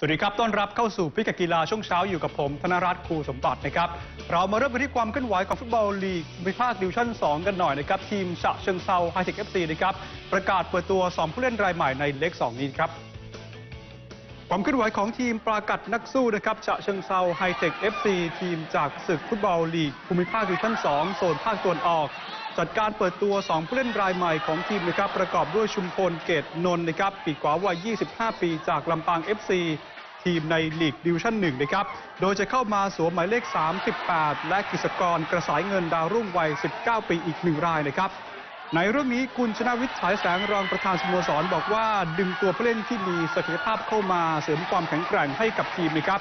สวัสดีครับ ต้อนรับเข้าสู่พิกัดกีฬาช่วงเช้าอยู่กับผม ธนรัตน์ครูสมบัตินะครับ เรามาเริ่มกันที่ความเคลื่อนไหวของฟุตบอลลีกวิภาคดิวชั่น 2 กันหน่อยนะครับ ทีมฉะเชิงเซาไฮเทคเอฟซีนะครับ ประกาศเปิดตัว 2 ผู้เล่นรายใหม่ในเล็ก 2 นี้ครับ ความเคลื่อนไหวของทีมปรากัดนักสู้นะครับฉะเชิงเซาไฮเทค FC ทีมจากศึกฟุตบอลลีกภูมิภาคดิวิชั่น 2 โซนภาคตะวันออก จัดการเปิดตัว 2 ผู้เล่นรายใหม่ของทีมนะครับประกอบด้วยชุมพลเกตนนท์นะครับปีกขวาวัย 25 ปีจากลำปาง FC ทีมในลีกดิวิชั่น 1 นะครับ โดยจะเข้ามาสวมหมายเลข 38 และกิจกรกระสายเงินดาวรุ่งวัย 19 ปีอีกหนึ่งรายนะครับ ในเรื่องนี้คุณชนะวิทย์ฉายแสงรองประธานสโมสรบอกว่าดึงตัวผู้เล่นที่มีศักยภาพเข้ามาเสริมความแข็งแกร่งให้กับทีมนะครับ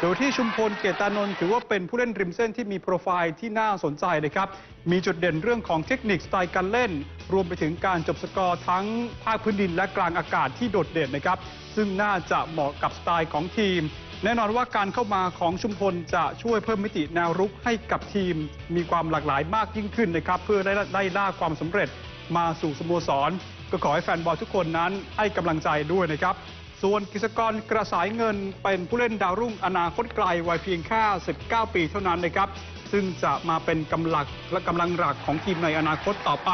โดยที่ชุมพลเกตานนท์ถือว่าเป็นผู้เล่นริมเส้นที่มีโปรไฟล์ที่น่าสนใจนะครับ มีจุดเด่นเรื่องของเทคนิคสไตล์การเล่น รวมไปถึงการจบสกอร์ทั้งภาคพื้นดินและกลางอากาศที่โดดเด่นนะครับ ซึ่งน่าจะเหมาะกับสไตล์ของทีม แน่นอนว่าการเข้ามาของชุมพลจะช่วยเพิ่มมิติแนวรุกให้กับทีม มีความหลากหลายมากยิ่งขึ้นนะครับ เพื่อได้ได้ล่าความสำเร็จมาสู่สโมสร ก็ขอให้แฟนบอลทุกคนนั้นให้กำลังใจด้วยนะครับ ส่วนกิจกรกระสายเงินเป็นผู้เล่นดาวรุ่งอนาคตไกลวัยเพียงแค่19 ปีเท่านั้นนะครับ ซึ่งจะมาเป็นกำลังและกำลังหลักของทีมในอนาคตต่อไป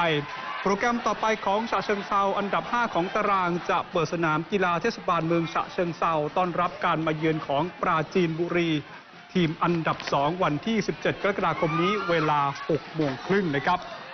โปรแกรมต่อไปของฉะเชิงเซาอันดับ 5 ของตารางจะเปิดสนามกีฬาเทศบาลเมืองฉะเชิงเซาต้อนรับการมาเยือนของปราจีนบุรี ทีมอันดับ 2 วันที่ 17 กรกฎาคมนี้เวลา 6 โมงครึ่งนะครับ